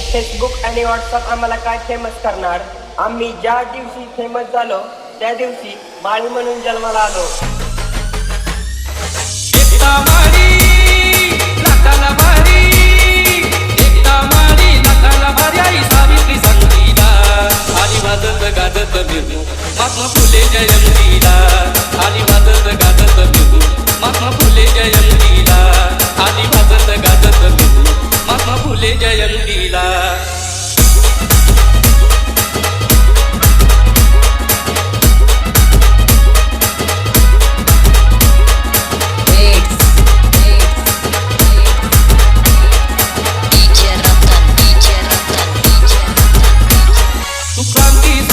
Facebook आणि WhatsApp आम्हाला काय फेमस करणार? आम्ही ज्या दिवशी फेमस झालो त्या दिवशी बाळी म्हणून जन्माला आलो.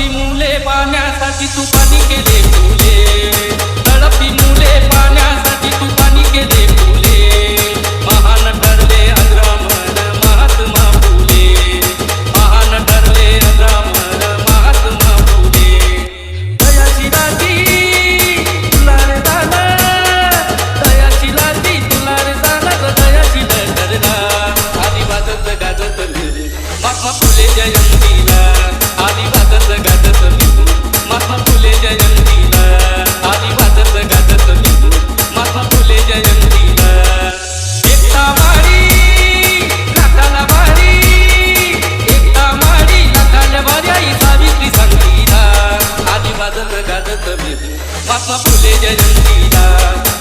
तळपी मुले पाण्यासाठी तू पाणी केले मुले. तळपी मुले पाण्यासाठी महात्मा फुले जयंतीला.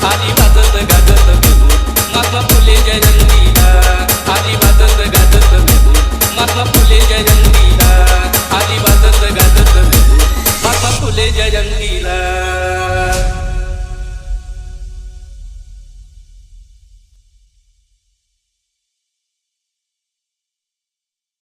आली वाजत गाजत घेऊन महात्मा फुले जयंती